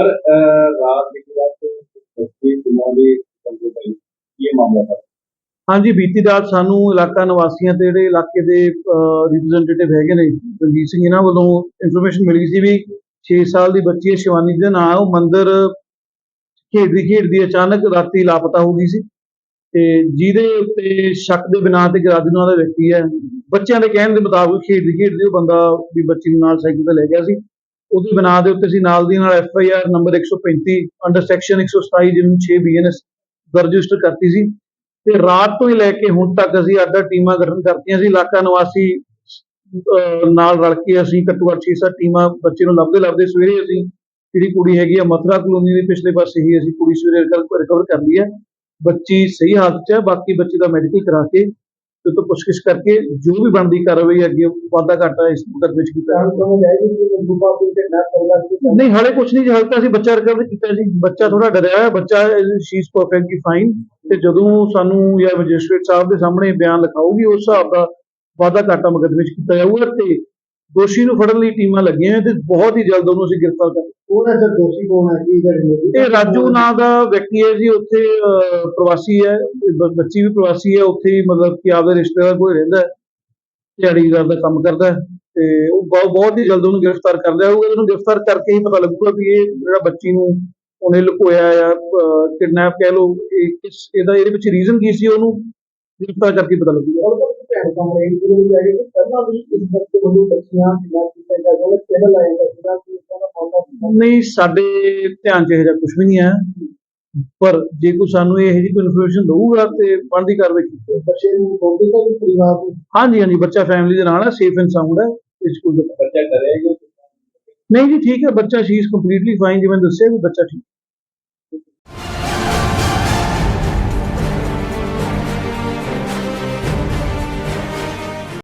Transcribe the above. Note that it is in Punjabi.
सर uh, रात बीती रात ये मामला था। ਹਾਂਜੀ, ਬੀਤੀ ਰਾਤ ਸਾਨੂੰ ਇਲਾਕਾ ਨਿਵਾਸੀਆਂ ਤੇ ਜਿਹੜੇ ਇਲਾਕੇ ਦੇ ਰਿਪਰੈਜ਼ੈਂਟੇਟਿਵ ਹੈਗੇ ਨੇ, ਰਣਜੀਤ ਸਿੰਘ ਇਹਨਾਂ ਵੱਲੋਂ ਇਨਫੋਰਮੇਸ਼ਨ ਮਿਲੀ ਸੀ ਵੀ 6 ਸਾਲ ਦੀ ਬੱਚੀ ਸ਼ਿਵਾਨੀ ਦੇ ਨਾਂ ਉਹ ਮੰਦਰ ਖੇਡਦੀ ਖੇਡਦੀ ਅਚਾਨਕ ਰਾਤੀ ਲਾਪਤਾ ਹੋ ਗਈ ਸੀ ਤੇ ਜਿਹਦੇ ਉੱਤੇ ਸ਼ੱਕ ਦੇ ਬਿਨਾਂ ਤੇ ਗਰਾਦੀ ਨਾਂ ਦਾ ਵਿਅਕਤੀ ਹੈ। ਬੱਚਿਆਂ ਦੇ ਕਹਿਣ ਦੇ ਮੁਤਾਬਕ ਖੇਡਦੀ ਖੇਡਦੀ ਉਹ ਬੰਦਾ ਵੀ ਬੱਚੀ ਨੂੰ ਨਾਲ ਸਾਈਕਲ ਤੇ ਲੈ ਗਿਆ ਸੀ। ਉਹਦੀ ਬਿਨਾਂ ਦੇ ਉੱਤੇ ਅਸੀਂ ਨਾਲ ਦੀ ਨਾਲ F I R number 135 under section 127 ਜਿਹਨੂੰ 6 ਬੀਐਨਐਸ ਦਰਜ ਰਜਿਸਟਰ ਕਰਤੀ ਸੀ। ਤੇ ਰਾਤ ਤੋਂ ਹੀ ਲੈ ਕੇ ਹੁਣ ਤੱਕ ਅਸੀਂ ਅੱਡ ਟੀਮਾਂ ਗਠਨ ਕਰਤੀਆਂ ਸੀ। ਇਲਾਕਾ ਨਿਵਾਸੀ ਨਾਲ ਰਲ ਕੇ ਅਸੀਂ ਘੱਟੋ ਘੱਟ 6-7 ਟੀਮਾਂ ਬੱਚੇ ਨੂੰ ਲੱਭਦੇ ਲੱਭਦੇ ਸਵੇਰੇ ਅਸੀਂ ਜਿਹੜੀ ਕੁੜੀ ਹੈਗੀ ਆ ਮਥੁਰਾ ਕਲੋਨੀ ਦੇ ਪਿਛਲੇ ਪਾਸੇ ਹੀ ਅਸੀਂ ਕੁੜੀ ਸਵੇਰੇ ਰਿਕਵਰ ਕਰ ਲਈ ਹੈ ਬੱਚੀ ਸਹੀ ਹਾਲਤ 'ਚ ਹੈ ਬਾਕੀ ਬੱਚੇ ਦਾ ਮੈਡੀਕਲ ਕਰਾ ਕੇ ਤੇ ਤੋਂ ਪੁੱਛਗਿੱਛ ਕਰਕੇ ਜੋ ਵੀ ਬਣਦੀ ਕਾਰਵਾਈ ਅੱਗੇ ਵਾਧਾ ਘਾਟਾ ਇਸ ਮੁਕੱਦਮੇ ਵਿੱਚ ਕੀਤਾ ਸੀ ਨਹੀਂ ਹਾਲੇ ਕੁਝ ਨਹੀਂ ਹਾਲੇ ਤਾਂ ਅਸੀਂ ਬੱਚਾ ਰਿਕਵਰ ਕੀਤਾ ਜੀ। ਬੱਚਾ ਥੋੜਾ ਡਰਿਆ ਹੋਇਆ ਬੱਚਾ ਸ਼ੀ ਇਜ਼ ਪਰਫੈਕਟਲੀ ਫਾਈਨ ਤੇ ਜਦੋਂ ਸਾਨੂੰ ਜਾਂ ਮੈਜਿਸਟ੍ਰੇਟ ਸਾਹਿਬ ਦੇ ਸਾਹਮਣੇ ਬਿਆਨ ਲਿਖਾਊਗੀ ਉਸ ਹਿਸਾਬ ਦਾ ਵਾਧਾ ਘਾਟਾ ਮੁਕੱਦਮੇ ਵਿੱਚ ਕੀਤਾ ਜਾਊਗਾ ਤੇ ਦੋਸ਼ੀ ਨੂੰ ਫੜਨ ਲਈ ਟੀਮਾਂ ਲੱਗੀਆਂ ਤੇ ਬਹੁਤ ਹੀ ਜਲਦ ਉਹਨੂੰ ਅਸੀਂ ਗ੍ਰਿਫਤਾਰ ਕਰਾਂਗੇ ਹੈ ਸਰ? ਦੋਸ਼ੀ ਕੌਣ ਹੈ? ਕੀ ਕਰ ਇਹ ਰਾਜੂ ਨਾਂ ਦਾ ਵਿਅਕਤੀ ਹੈ ਜੀ ਉੱਥੇ ਪ੍ਰਵਾਸੀ ਹੈ ਬੱਚੀ ਵੀ ਪ੍ਰਵਾਸੀ ਹੈ ਉੱਥੇ ਹੀ ਮਤਲਬ ਕਿ ਆਪਦੇ ਰਿਸ਼ਤੇਦਾਰ ਕੋਲ ਰਹਿੰਦਾ ਦਿਹਾੜੀਦਾਰ ਦਾ ਕੰਮ ਕਰਦਾ ਤੇ ਉਹ ਬਹੁਤ ਹੀ ਜਲਦ ਉਹਨੂੰ ਗ੍ਰਿਫਤਾਰ ਕਰ ਲਿਆ ਜਾਊਗਾ। ਉਹਨੂੰ ਗ੍ਰਿਫਤਾਰ ਕਰਕੇ ਹੀ ਪਤਾ ਲੱਗੂਗਾ ਵੀ ਇਹ ਜਿਹੜਾ ਬੱਚੀ ਨੂੰ ਉਹਨੇ ਲੁਕੋਇਆ ਜਾਂ ਕਿਡਨੈਪ ਕਹਿ ਲਓ ਇਹ ਕਿਸ ਇਹਦਾ ਇਹਦੇ ਵਿੱਚ ਰੀਜ਼ਨ ਕੀ ਸੀ ਉਹਨੂੰ ਗ੍ਰਿਫਤਾਰ ਕਰਕੇ ਪਤਾ ਲੱਗੂਗਾ। ਕੰਪਲੇਂਟ ਵੀ ਹੋਈ ਹੈ ਕਿ ਪਹਿਲਾਂ ਵੀ ਇਸ ਬੱਚੇ ਵੱਲੋਂ ਬੱਚੀਆਂ ਕਿੰਨਾ ਕੀਤਾ ਜਾਂਦਾ ਹੈ ਪਹਿਲਾਂ ਲਾਇਆ ਜਾਂਦਾ ਸੀ ਕਿ ਇਸ ਦਾ ਮਾਮਲਾ ਨਹੀਂ ਸਾਡੇ ਧਿਆਨ 'ਚ ਇਹੋ ਜਿਹਾ ਕੁਝ ਵੀ ਨਹੀਂ ਆਇਆ। ਪਰ ਜੇ ਕੋਈ ਸਾਨੂੰ ਇਹੋ ਜਿਹੀ ਕੋਈ ਇਨਫੋਰਮੇਸ਼ਨ ਦਊਗਾ ਤੇ ਬਣਦੀ ਕਾਰਵਾਈ ਕੀਤੀ। ਬੱਚੇ ਨੂੰ ਬੋਲਦੇ ਤਾਂ ਕਿ ਪਰਿਵਾਰ ਨੂੰ ਹਾਂਜੀ ਹਾਂਜੀ ਬੱਚਾ ਫੈਮਿਲੀ ਦੇ ਨਾਲ ਹੈ ਸੇਫ ਐਂਡ ਸਾਊਂਡ ਹੈ ਇਸ ਸਕੂਲ ਦਾ ਬੱਚਾ ਕਰੇਗਾ ਨਹੀਂ ਜੀ ਠੀਕ ਹੈ ਬੱਚਾ ਸ਼ੀ ਕੰਪਲੀਟਲੀ ਫਾਈਨ ਜਿਵੇਂ ਦੱਸਿਆ ਵੀ ਬੱਚਾ ਠੀਕ।